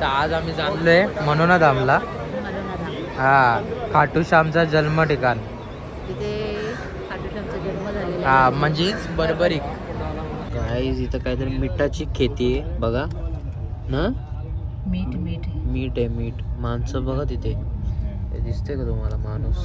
तर आज आम्ही जाणलोय म्हणून धामला हा खाटू श्यामचा जन्म ठिकाण. तिथे खाटूश्यामचा जन्म झालेला हा म्हणजेच बरबरीक. काय इथं काहीतरी मिठाची खेती आहे बघा. ना? मीठ मीठ मीठ आहे मीठ. माणसं बघा तिथे. दिसते का तुम्हाला माणूस?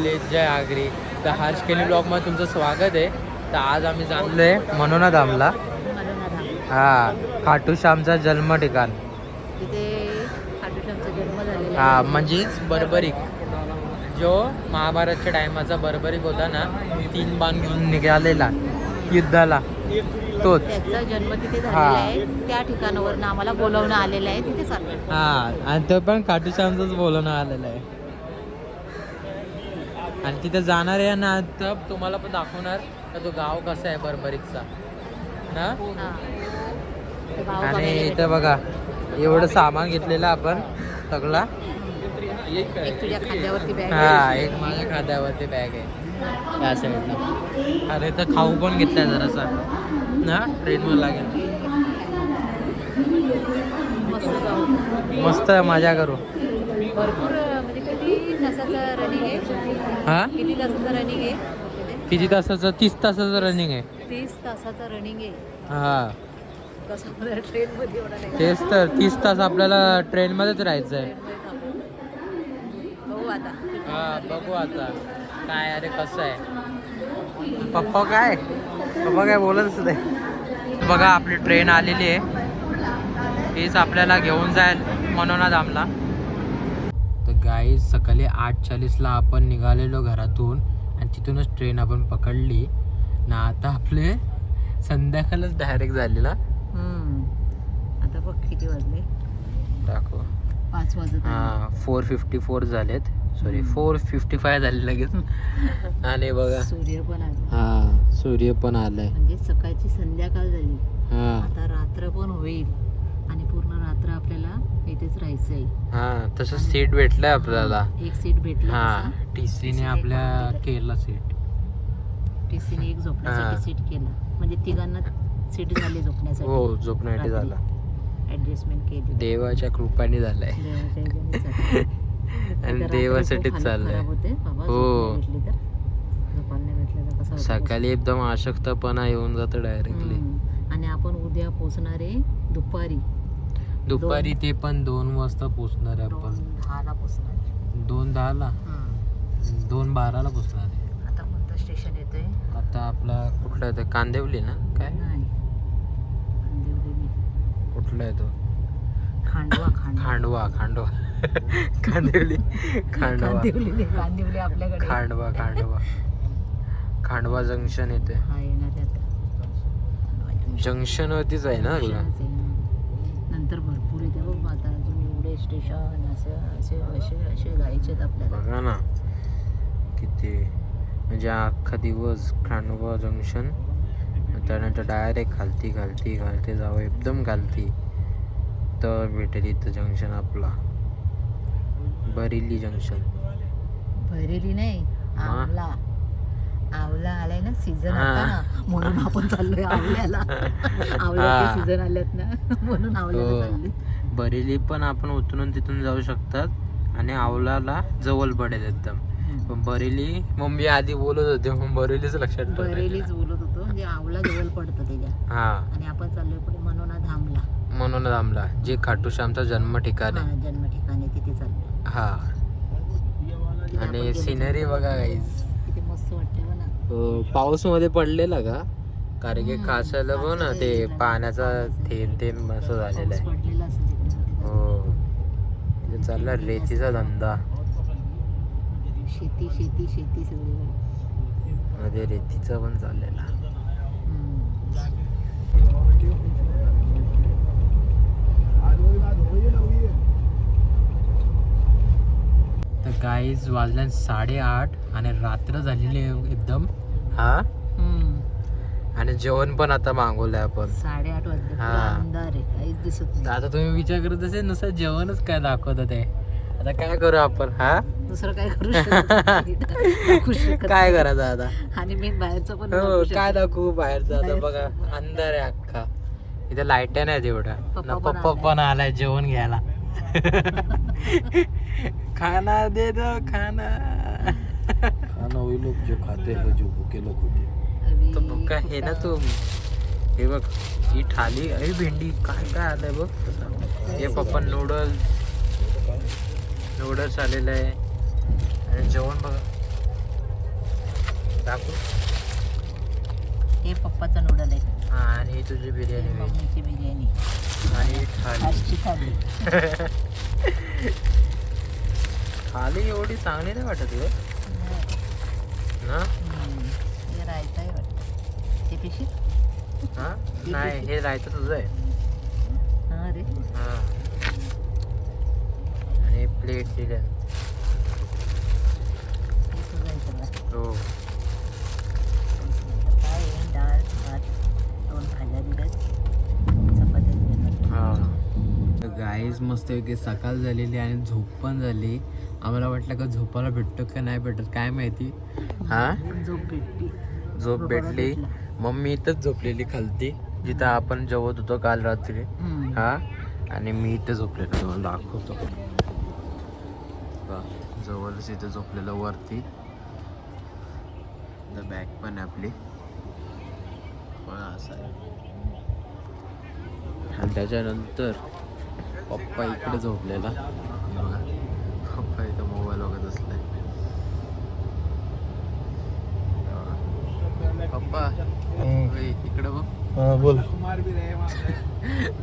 जय गोले जय आगरी. तर हर्ष केली ब्लॉगमध्ये तुमचं स्वागत आहे. तर आज आम्ही जाणलोय म्हणून धामला हा खाटू श्यामचा जन्म ठिकाण हा म्हणजेच बरबरीक जो महाभारतच्या टायमाचा बरबरीक होता ना तीन बाण घेऊन निघालेला युद्धाला. तोच. त्याचा जन्म तिथे हा. झालेला आहे. त्या ठिकाणावरून आम्हाला बोलवणं आलेलं आहे तिथे हा आणि तो पण खाटू श्यामचाच बोलवणं आलेलं आहे. आणि तिथे जाणार आहे ना तर तुम्हाला पण दाखवणार का तो गाव कसा आहे बरबरीकचा. ना? हा. गाव आणि इथं. बघा एवढं सामान घेतलेलं आपण सगळा. एक तुझ्या खांद्यावरती बॅग हा एक माझ्या खात्यावरती बॅग आहे. या साईडला अरे तर खाऊ पण घेतलाय जरासा. ना? ट्रेनवर लागेल. मस्त मजा करू. भरपूर तासाचं रनिंग आहे. हा? किती तासाचं रनिंग आहे? किती तासाचं? तीस तासाचं रनिंग आहे. तीस तासाचं रनिंग आहे. हा. एवढा नाही. तेच तर तीस तास आपल्याला ट्रेनमध्येच राहायचं आहे. बघू आता. हा बघू आता. काय अरे कसं आहे? पप्पा काय? पप्पा काय बोलतच नाही बघा आपली ट्रेन आलेली आहे. तीच आपल्याला घेऊन जाईल मनोना धामला. तर गाई सकाळी आठ चाळीसला आपण निघालेलो घरातून आणि तिथूनच ट्रेन आपण पकडली. ना आता आपले संध्याकाळच डायरेक्ट झाली ना हम्म. आता बघ किती वाजले. दाखव. पाच वाजत. हा फोर फिफ्टी फोर झालेत. सॉरी फोर फिफ्टी फाय झाले लगेच. आणि बघा. सूर्य पण आला. हा सूर्य पण आलाय. म्हणजे सकाळची संध्याकाळ झाली. हा. आता रात्र पण होईल. आणि पूर्ण रात्र आपल्याला इथेच राहायचं आहे. हा तसं सीट भेटलंय आपल्याला. एक सीट भेटला हा. टी सीने आपल्या केला सीट टीसीने एक हा. झोपण्यासाठी सीट केला. म्हणजे तिघांना सीट झाली झोपण्यासाठी. हो झोपण्यासाठी झाला. ऍडजस्टमेंट केली. देवाच्या कृपाने झालाय. देवाच्या. आणि आता रात्री देवासाठीच खूप हालत चाललंय. खराब होते. बाबा हो. झोप नाही भेटली तर. झोपायला नाही भेटलं तर कसं होतं? सकाळी एकदम अशक्तपणा येऊन जातो डायरेक्टली हम्म. आणि आपण उद्या पोचणार आहे दुपारी. दुपारी ते पण दोन वाजता पोचणार आहे दोन आपण दहाला पोचणार आहे. दोन दहाला? हम्म. दोन बाराला पोचणार आहे. आता कोणतं स्टेशन येतोय? आता आपला कुठला आहे तो? कांदिवली ना? काय? नाही. कुठला आहे तो? खांडवा खांडवा. खांडवा खांडवा. कांदिवली खांडवा. कांदिवली नाही, कांदिवली आपल्याकडे. खांडवा खांडवा. खांडवा जंक्शन येते. हा येणार आहे आता. जंक्शन वरतीच आहे ना. नंतर येते बघ. स्टेशन असे असे असे आपल्याला. बघा ना किती म्हणजे अख्खा दिवस खांडवा जंक्शन. त्यानंतर डायरेक्ट खालती खालती खालती जावं एकदम खालती. तर भेटेल इथं जंक्शन आपला. बरेली जंक्शन. भरेली नाही. आवला. आवला आलाय ना सीझन. आता ना. म्हणून आपण चाललोय आवल्याला. आवल्याचे सीझन आलेत ना. म्हणून आवल्याला हो. चाललोय. बरेली पण आपण उतरून तिथून जाऊ शकतात आणि आवलाला जवळ पडेल एकदम. पण बरेली मम्मी आधी बोलत होते मग बरेलीच लक्षात ठेवलं. बरेलीच बोलत होतो म्हणजे आवला जवळ पडतं त्याच्या. हा. आणि आपण चाललोय पुढे मनोना धामला म्हणून थांबला जे खाटू श्यामचा जन्म ठिकाण आहे. हा, जन्म ठिकाणी तिथे चाललोय. हा. तिथे आपण आणि गेलो सिनरी बघा गाईज किती मस्त वाटते ना. पाऊसमध्ये पडलेला का? कारण की हम्म, खासायला बघ ना कासाला ते. पाण्याचा. थेंब थेंब असं झालेला पाऊस आहे. पडलेला चालला रेतीचा धंदा. शेती शेती शेती सगळी. मध्ये रेतीचा पण चाललेला. तर गाईज वाजल्या साडेआठ आणि रात्र झालेली आहे एकदम. हा? आणि जेवण पण आता मागवलंय आपण. साडेआठ वाजले. हा. पुरा अंधार आहे. काहीच दिसत नाही. आता तुम्ही विचार करत असेल नुसतं जेवणच काय दाखवत ते? आता काय करू आपण हा? दुसरं काय करू शकत नाही. दाखवू शकत काय नाही. करायचं आता? आणि मी बाहेरचं पण हो दाखवू शकत काय दाखवू बाहेरचं? आता बाहेरचं. बघा अंधार आहे अख्खा. इथे लाइट नाही तेवढ्या पप्पा ना पण पप्पा आलाय. पण आलाय जेवण घ्यायला. खाना दे दो खाना. खाना वही लोग जो खाते हैं जो भूखे लोग होते हैं। तो बुक्का हे ना तू हे बघ ही थाली अरे भेंडी काय काय आलंय बघ. हे पप्पा नूडल्स नूडल्स आलेलं आहे. आणि जेवण बघा. दाखवू. हे पप्पाचा नूडल आहे. हा आणि ही तुझी बिर्याणी मम्मीची बिर्याणी. आणि ही थाली. आजची थाली. थाली एवढी चांगली नाही वाटत ग. ना हम्म. हे रायता आहे पिशी हा? नाही हे राहायचं तुझं आहे. हा रे. हा. आणि प्लेट दिल्या. हे तुझं आहे सगळं हो काय आहे? डाळ भात दोन भाज्या दिल्यात. चपात्या दिल्यात. गाईज सकाळ झालेली आणि झोप पण झाली. आम्हाला वाटलं का झोपायला भेटतो का नाही भेटत काय माहिती? हा? झोप भेटली. झोप भेटली. मम्मी इथंच झोपलेली खालती. जिथं आपण जेवत होतो काल रात्री. हा? आणि मी इथे झोपलेलो तुम्हाला दाखवतो. जवळच इथे झोपलेलं वरती. बॅग पण आहे आपली. बघा असं आहे. आणि त्याच्यानंतर पप्पा इकडे झोपलेला. बघा पप्पा इथं मोबाईल बघत असलाय पप्पा इकडे बघ. हाँ बोल.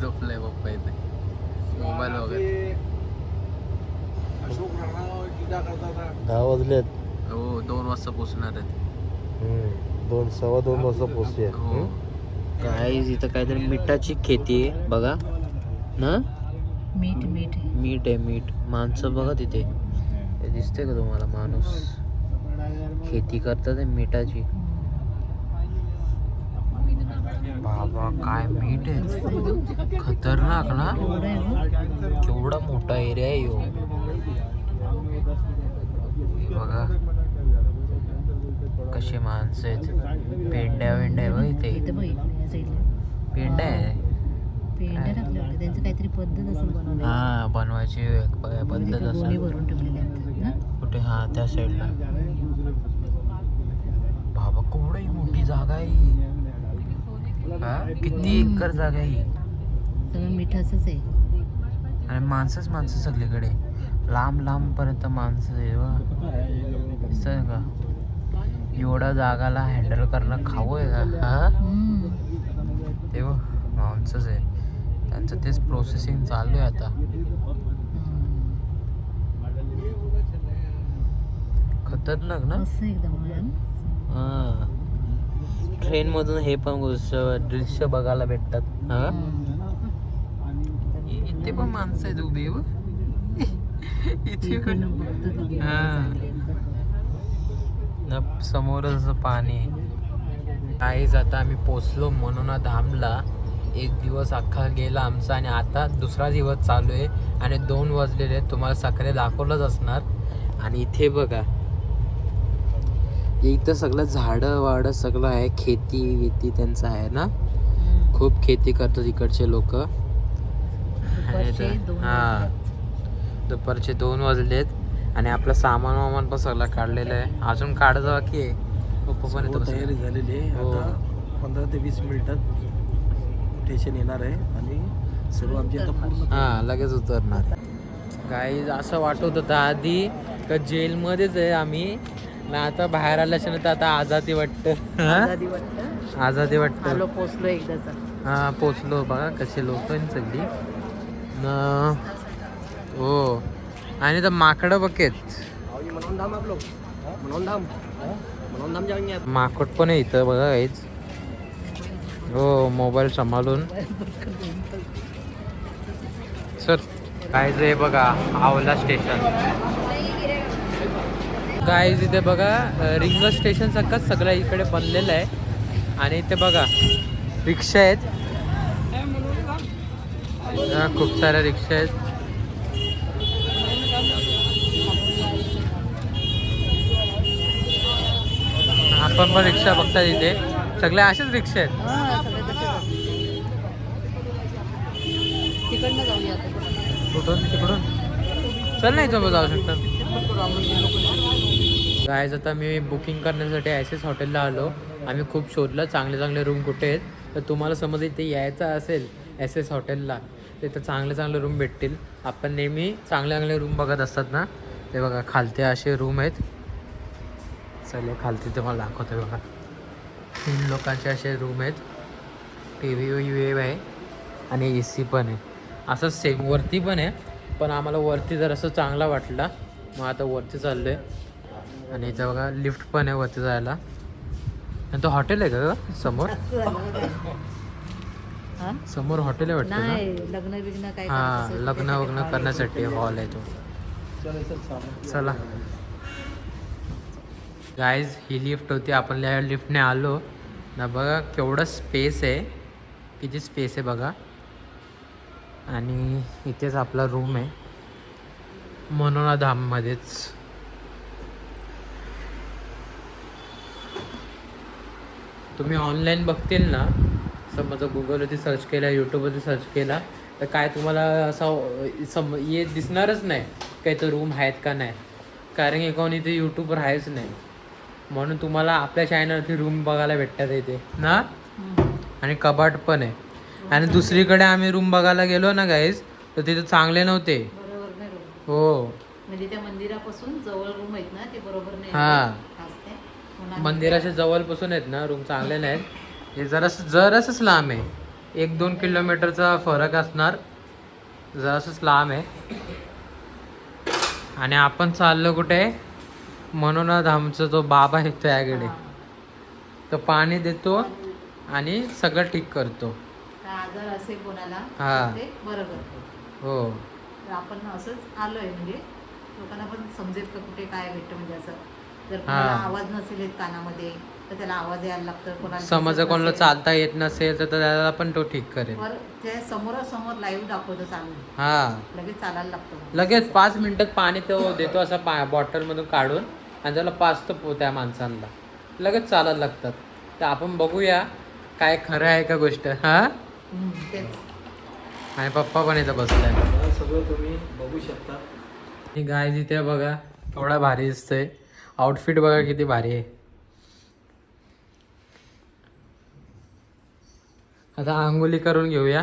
झोपलाय पप्पा इथे. मोबाईल वगैरे दहा वाजलेत. हो दोन वाजता पोचणार आहेत. दोन सव्वा दोन वाजता पोचले हो. काय इथं काहीतरी मिठाची खेती आहे बघा. ना? मीठ मीठ. मीठ आहे मीठ. माणसं बघा तिथे. हे दिसते का तुम्हाला माणूस? खेती करतात आहे मिठाची. बाबा काय मीठ आहे? खतरनाक ना. केवढा मोठा एरिया आहे हे बघा. कसे माणसं आहेत. पेंड्या वेंड्या आहे बघ इथे. या पेंड्या आहे. त्यांचं काहीतरी पद्धत असेल हा बनवायची पद्धत तिथे गोणी असं भरून ठेवलेले कुठे? हा त्या साईडला बाबा केवढी मोठी जागा आहे किती एकर जागा आहे ही. सगळं मिठाचंच आहे. आणि माणसंच माणसं सगळीकडे. लांब लांब पर्यंत माणसं आहे का? एवढ्या जागाला हँडल करणं खाऊ आहे का? हा? हम्म. ते बघ माणसंच आहे. त्यांचं तेच प्रोसेसिंग चालू आहे आता. खतरनाक एकदम ना? हा. ट्रेनमधून हे पण गोष्ट दृश्य बघायला भेटतात. हा? इथे पण माणसं आहेत उभी हो. इथे पण. हा. समोरच पाणी काहीच आता आम्ही पोचलो म्हणून धामला. एक दिवस अख्खा गेला आमचा आणि आता दुसरा दिवस चालू आहे. आणि दोन वाजलेले तुम्हाला सकाळी दाखवलंच असणार. आणि इथे बघा इथं सगळं झाडं वाडं सगळं आहे. खेती वेती त्यांचं आहे ना. खूप खेती करतात इकडचे लोक. दुपारचे दोन हा. दुपारचे दोन वाजलेत. आणि आपलं सामान वामान पण सगळं काढलेलं आहे. अजून काढत बाकी आहे तयारी झालेली आहे. हो. आता पंधरा ते वीस मिनिटात स्टेशन येणार आहे. आणि सर्व आमची आता पूर्ण हा लगेच उतरणार काही असं वाटत होतं आधी का जेलमध्येच आहे आम्ही. ना आता बाहेर आल्याच्यानंतर आता आझादी वाटतं. हा? आझादी वाटतं. आझादी वाटतं. पोचलो एकदाचा हा पोचलो बघा कसे लोक आहेत सगळी. न हो. आणि तर माकडं बघेत माकड पण आहे इथं बघा काहीच हो मोबाईल सांभाळून. सर काय जे बघा आवला स्टेशन काय इथे बघा रिंग स्टेशन सारखं सगळं इकडे बनलेलं आहे. आणि इथे बघा रिक्षा आहेत. खूप साऱ्या रिक्षा आहेत. आपण पण रिक्षा बघताय इथे. सगळ्या अशाच रिक्षा आहेत. कुठून? तिकडून? चल नाही जाऊ शकता गायज आता मी बुकिंग करण्यासाठी एस एस हॉटेलला आलो. आम्ही खूप शोधलं चांगले चांगले रूम कुठे आहेत. तर तुम्हाला समज इथे यायचं असेल एस एस हॉटेलला तिथं चांगले चांगले रूम भेटतील. आपण नेहमी चांगले चांगले रूम बघत असतात ना? ते बघा खालते असे रूम आहेत. चले खालते तुम्हाला दाखवते बघा. तीन लोकांचे असे रूम आहेत. टी व्ही वेव आहे आणि ए सी पण आहे. असं सेम वरती पण आहे. पण आम्हाला वरती जर असं चांगला वाटला. मग आता वरती चाललो आहे आणि इथं बघा लिफ्ट पण आहे वरती जायला. आणि तो हॉटेल आहे का समोर? हा? समोर हॉटेल आहे वाटतं लग्न बिग्न हां लग्न वग्न करण्यासाठी हॉल आहे तो. चला. गाईज ही लिफ्ट होती. आपण या लिफ्टने आलो. ना बघा केवढं स्पेस आहे. किती स्पेस आहे बघा. आणि इथेच आपला रूम आहे. मनोना धाममध्येच तुम्ही ऑनलाईन बघतील ना. समजा गुगलवरती सर्च केला यूट्यूबवरती सर्च केला तर काय तुम्हाला असं सम ये दिसणारच नाही काही तर रूम आहेत का नाही. कारण की कोणी इथे यूट्यूबवर आहेच नाही. म्हणून तुम्हाला आपल्या चॅनलवरती रूम बघायला भेटतात इथे. ना. आणि कपाट पण आहे. आणि दुसरीकडे आम्ही रूम बघायला गेलो ना गाईज तर तिथे चांगले नव्हते. हो. म्हणजे त्या मंदिरापासून जवळ रूम आहेत ना ते बरोबर नाही. हा. मंदिराच्या जवळपासून आहेत ना रूम चांगले नाहीत. हे जरास जरासच लांब आहे. एक दोन किलोमीटरचा फरक असणार. जरासच लांब आहे. आणि आपण चाललो कुठे? म्हणून धामचा तो बाबा आहे त्याकडे हा. तो पाणी देतो आणि सगळं ठीक करतो. आजार कोणाला हा. ते बरं करतो. हो. आपण असंच आलोय म्हणजे लोकांना पण समजेल का कुठे काय भेटतं म्हणजे असं. जर हा. आवाज नसेल येत कानामध्ये तर त्याला आवाज यायला लागतं कोणाला समज दिसत कोणाला नसेल, चालता येत नसेल तर त्याला पण तो ठीक करेल. वर ते समोरासमोर लाईव्ह दाखवतो चालू. हा. लगेच चालायला लागतं लगेच पाच मिनिटात पाणी तो देतो असं पा बॉटलमधून काढून आणि त्याला पाचतो पो त्या माणसांना. लगेच चालायला लागतात. तर आपण बघूया काय खरं आहे का गोष्ट. हा? हम्म, तेच. आणि पप्पा पण इथं बसलाय सगळं तुम्ही बघू शकता. ही गाय तिथे बघा थोडा भारी दिसतंय. आउटफिट बघा किती भारी आहे. आता आंघोली करून घेऊया.